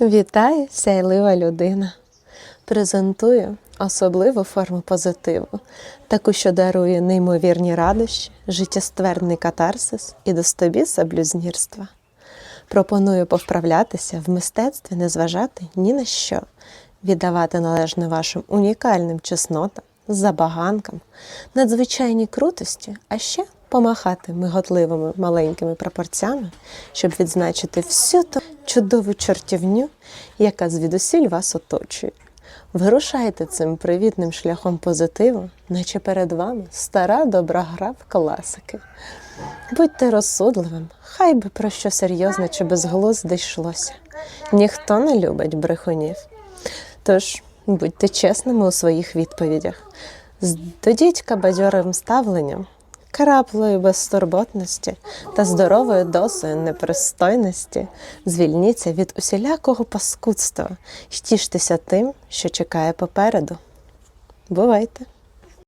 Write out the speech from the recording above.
Вітаю, сяйлива людина. Презентую особливу форму позитиву, таку, що дарує неймовірні радощі, життєстверний катарсис і достобіса блюзнірства. Пропоную повправлятися в мистецтві, не зважати ні на що, віддавати належне вашим унікальним чеснотам, забаганкам, надзвичайній крутості, а ще помахати миготливими маленькими прапорцями, щоб відзначити всю ту чудову чортівню, яка звідусіль вас оточує. Вирушайте цим привітним шляхом позитиву, наче перед вами стара добра гра в класики. Будьте розсудливим, хай би про що серйозне чи безглузде йшлося. Ніхто не любить брехунів. Тож будьте чесними у своїх відповідях. Здадіть кабадьорим ставленням, краплею безтурботності та здоровою дозою непристойності. Звільніться від усілякого паскудства і тіштеся тим, що чекає попереду. Бувайте!